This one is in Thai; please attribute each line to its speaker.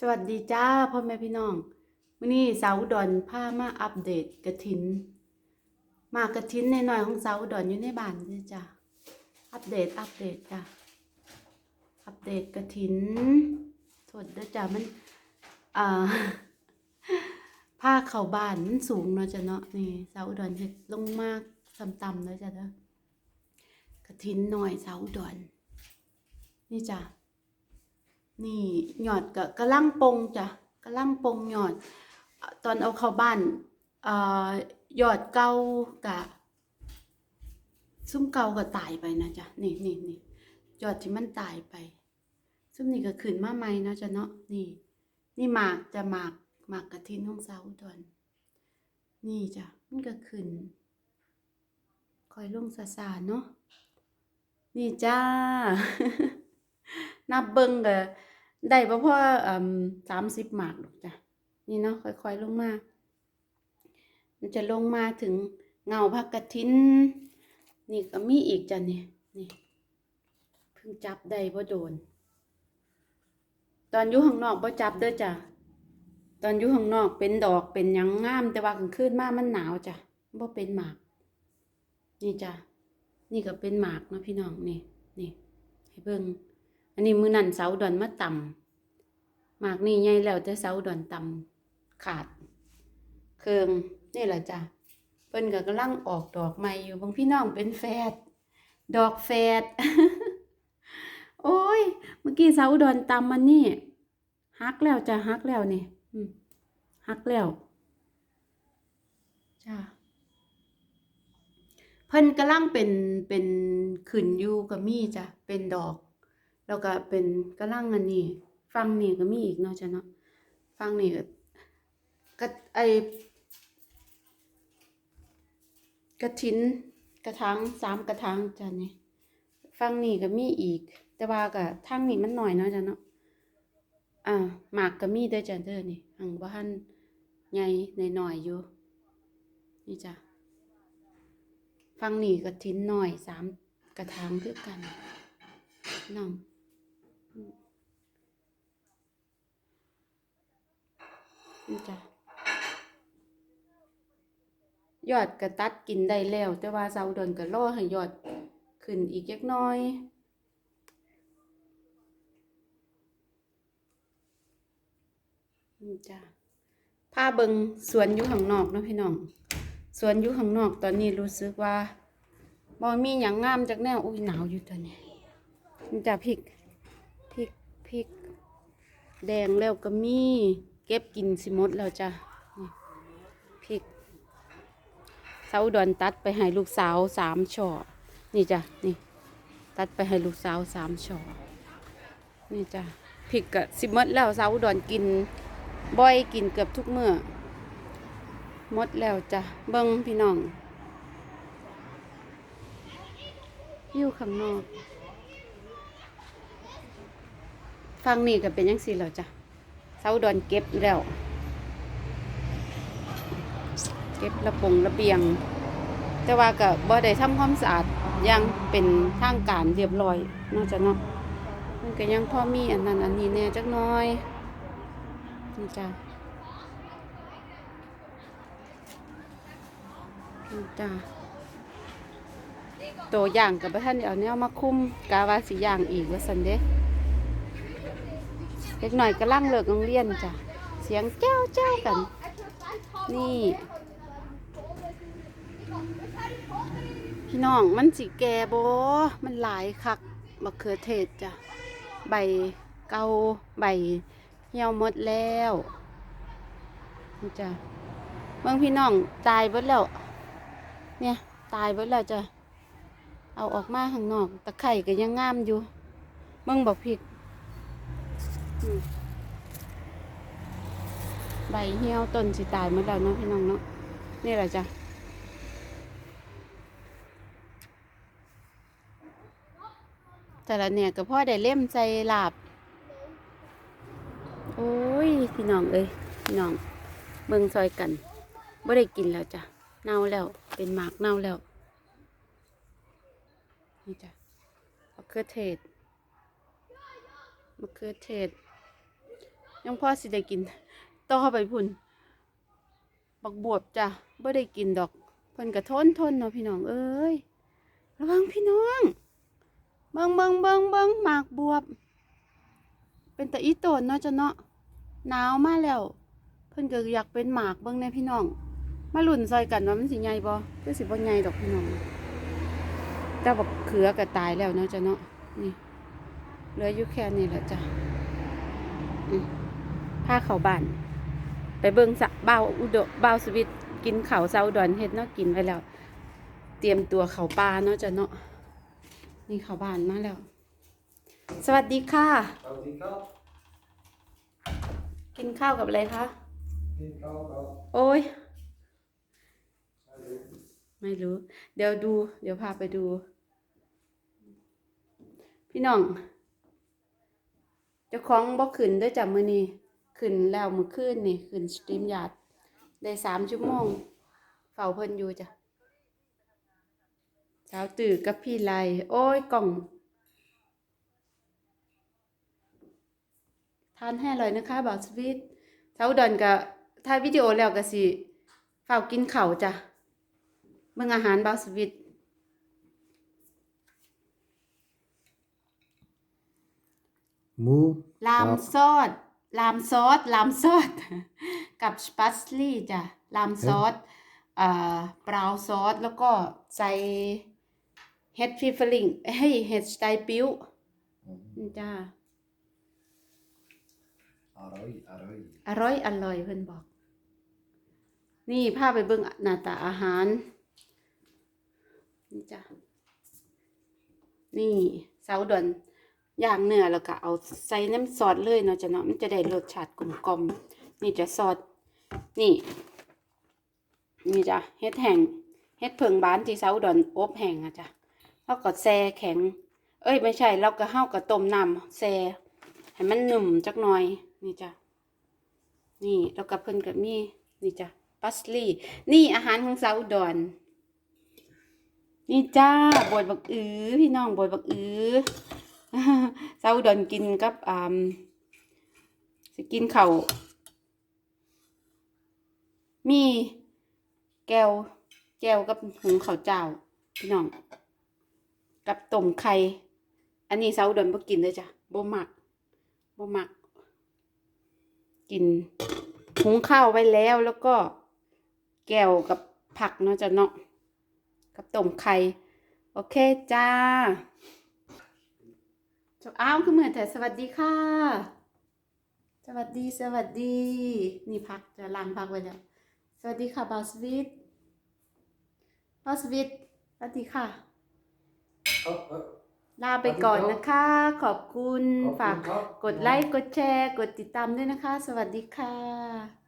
Speaker 1: สวัสดีจ้าพ่อแม่พี่น้องมื้อนี้สาวดอนพามาอัปเดตกระถิน มากระถินในหน่อยของสาวดอนอยู่ในบ้านเลยจ้ะอัปเดตอัปเดตจ้ะอัปเดตกระถินโทษเด้อจ้ะมันอ่าผ้าเข้าบ้านมันสูงเนาะจ้ะเนาะนี่สาวอุดรเฮ็ดลงมากต่ำๆเลยจ้ะเด้อกระถินหน่อยสาวอุดรนี่จ้ะ นี่หยอดกะกะลังปงจ้ะกะลังปงหยอด ตอนเอาเข้าบ้านเอ่อหยอดเก่ากะซุ่มเก่าก็ตายไปนะจ๊ะนี่นี่นี่หยอดที่มันตายไป ซุ่มนี่ก็ขึ้นมาใหม่เนาะจ้ะเนาะนี่ นี่หมากจะหมากหมากกะทินของเสาวอุดรนี่จ้ะมันก็ขึ้นคอยลงซาซาเนาะนี่จ้านับเบิ่งก็ ได้บ่พออืมสามสิบหมากหรอกจ้ะนี่เนาะค่อยๆลงมา มันจะลงมาถึงเงาพักกระทินนี่ก็มีอีกจ้ะนี่นี่เพิ่งจับได้บ่โดน ตอนอยู่ข้างนอกบ่จับเด้อจ้ะตอนอยู่ข้างนอกเป็นดอกเป็นยังงาม แต่ว่ากลางคืนมามันหนาวจ้ะบ่เป็นหมาก นี่จ้ะนี่ก็เป็นหมากนะพี่น้องนี่นี่ให้เบิ่ง อันนี้มือนั่นเสาดอนมาต่ำหมากนี่ใหญ่แล้วแต่เสาดอนต่ำขาด เคืองนี่แหละจ้ะเพิ่นก็กำลังออกดอกใหม่อยู่บางพี่น้องเป็นแฝดดอกแฝดโอ้ย เมื่อกี้เสาดอนต่ำมันนี่ฮักแล้วจ้ะฮักแล้วนี่ฮักแล้วจ้ะเพิ่นกำลังเป็นเป็นขึ้นอยู่กับมี่จ้ะเป็นดอก แล้วก็เป็นกำลังอันนี้ฟังนี่ก็มีอีกเนาะจ้ะเนาะฟังนี่ก็กระไอกระถินกระถางสามกระถางจ้ะนี่ฟังนี่ก็มีอีก แต่ว่าก็ทางนี้มันหน่อยเนาะจ้ะเนาะอ่าหมากก็มีด้อจ้ะเด้อนี่หังบ่ทันใหญ่หน่อยๆอยู่นี่จ้ะฟังนี่กระถินหน่อยสามกระถางคือกันน้อง นี่จ้ะยอดกระตัดกินได้แล้ว แต่ว่าเสาเดินก็รอให้ยอดขึ้นอีกจักน้อยนี่จ้ะพาเบิงสวนอยู่ข้างนอกเนาะพี่น้องสวนอยู่ข้างนอกตอนนี้รู้สึกว่าบ่มีหยังงามจากแนวอุ้ยหนาวอยู่ตอนนี้นี่จ้ะพริก พริก แดงแล้วก็มีเก็บกินสิมดแล้วจ้ะพริกเสาดอนตัดไปให้ลูกสาวสามช่อนี่จ้ะนี่ ตัดไปให้ลูกสาวสามช่อนี่จ้ะพริกก็สิมดแล้วเสาดอนกินบ่อยกินเกือบทุกเมื้อมดแล้วจ้ะเบิ่งพี่น้องอยู่ข้างนอก ฟังนี่ก็เป็นยังสี่แล้วจ้ะเสาดอนเก็บแล้ว เก็บระปงระเบียง แต่ว่าก็บ่ได้ทำความสะอาดยังเป็นทางการเรียบร้อยนอกจากเนาะมันก็ยังพอมีอันนั้นอันนี้แน่จักน้อยนี่จ้ะนี่จ้ะตัวอย่างกับท่านเดี๋ยวนี้เอามาคุ้มกาวาสีอย่างอีกว่าสันเด้ เด็กหน่อยกำลังเลิกโรงเรียนจ้ะ เสียงเจ้าเจ้ากัน นี่ พี่น้องมันสิแก่โบมันหลายคักมะเขือเทศจ้ะ ใบเกาใบเหี่ยวหมดแล้วจ้ะเมืองพี่น้องตายเบิดแล้ว เนี่ย ตายเบิดแล้วจ้ะ เอาออกมาข้างนอก ตะไคร่ก็ยังงามอยู่ เมืองบอกผิด ใบเหี่ยวต้นสิตายหมดแล้วเนาะพี่น้องเนาะนี่แหละจ้ะแต่ละเนี่ยก็พ่อได้เล่มใจหลาบโอ้ยพี่น้องเอ้ยพี่น้องเบิ่งซอยกันบ่ได้กินแล้วจ้ะเน่าแล้วเป็นหมากเน่าแล้วนี่จ้ะมะเขือเทศมะเขือเทศ ยังพ่อสิได้กิน ต่อไปพุ่น บักบวบจ้ะบ่ได้กินดอกเพิ่นก็ทนทนเนาะพี่น้องเอ้ย ระวังพี่น้อง เบิงเบิงเบิงเบิงหมากบวบ เป็นตะอีโตนเนาะจ้ะเนาะ หนาวมาแล้ว เพิ่นก็อยากเป็นหมากเบิงแน่พี่น้อง มาลุ่นซอยกันว่ามันสิใหญ่บ่คือสิบ่ใหญ่ดอกพี่น้องแต่บักเขือก็ตายแล้วเนาะจ้ะเนาะ นี่เหลืออยู่แค่นี้แหละจ้ะอืม พาเข้าบ้าน ไปเบิ่งสะเบาวอุดเบาวสวิตกินข้าวเซาดอนเฮ็ดเนาะกินไว้แล้ว เตรียมตัวเข้าป่าเนาะจ้ะเนาะนี่เข้าบ้านมาแล้ว สวัสดีค่ะ
Speaker 2: สวัสดีครับ
Speaker 1: กินข้าวกับอะไรคะ
Speaker 2: กินข้าวครับ
Speaker 1: โอ้ย
Speaker 2: อะไร
Speaker 1: ไม่รู้ เดี๋ยวดู เดี๋ยวพาไปดู พี่น้องเจ้าของบ่ขึ้นเด้วยจ้ะมื้อนี้ ขึ้นแล้วมื้อคืนนี่ขึ้นสตรีมยาร์ดได้สามชั่วโมงเฝ้าเพิ่นอยู่จ้ะเช้าตื่นกับพี่ไลโอ้ยกล่อง ทานให้อร่อยนะคะบ่าวสวีทเช้าดอนก็ถ่ายวิดีโอแล้วก็สิเฝ้ากินข้าวจ้ะเบิ่งอาหารบาวสวิต
Speaker 2: หมู
Speaker 1: ลามซอส ลามซอสลามซอสกับสปัสลี่จ้ะลามซอสเอ่อบราวน์ซอสแล้วก็ใส่เห็ดฟิฟลิงเฮ้ยเห็ดสไตล์ปิ้วนี่จ้า
Speaker 2: อร่อยอร่อย
Speaker 1: อร่อยอร่อยเพิ่นบอก นี่พาไปเบิ่งหน้าตาอาหาร นี่จ้ะนี่เสาดอน ย่างเนื้อแล้วก็เอาใส่น้ำซอสเลยเนาะจ้ะเนาะมันจะได้รสชาติกลมกลมนี่จะซอสนี่ นี่จ้ะเฮ็ดแห้งเฮ็ดเพิงบ้านที่เสาดอนอบแห้งอะจ้ะแล้วก็แช่แข็ง เอ้ยไม่ใช่เราก็เฮาก็ต้มน้ำแช่ให้มันหนุ่มจักหน่อย นี่จ้ะนี่แล้วก็เพิ่นก็มีนี่จ้ะปัสลี่นี่อาหารของสาวอุดรนี่จ้าบวยบักอือพี่น้องบวยบักอือ สาวอุดรกินกับอ่าสิกินข้าวมีแก้วแก้วกับหุงข้าวเจ้า พี่น้อง กับต้มไข่ อันนี้สาวอุดรบ่กินเลยจ้ะบ่มักบ่มัก กินหุงข้าวไว้แล้วแล้วก็แก้วกับผักเนาะจ้ะเนาะกับต้มไข่ โอเคจ้า จบอ้าวคือเหมือนแต่สวัสดีค่ะ สวัสดีสวัสดี นี่พักจะล้างพักไว้แล้ว สวัสดีค่ะบาสวิทบาสวิทสวัสดีค่ะ
Speaker 2: ครับครับ
Speaker 1: ลาไปก่อนนะคะ ขอบคุณ
Speaker 2: ขอบคุณ
Speaker 1: ฝาก
Speaker 2: ครับ
Speaker 1: กดไลค์กดแชร์ กดติดตามด้วยนะคะ สวัสดีค่ะ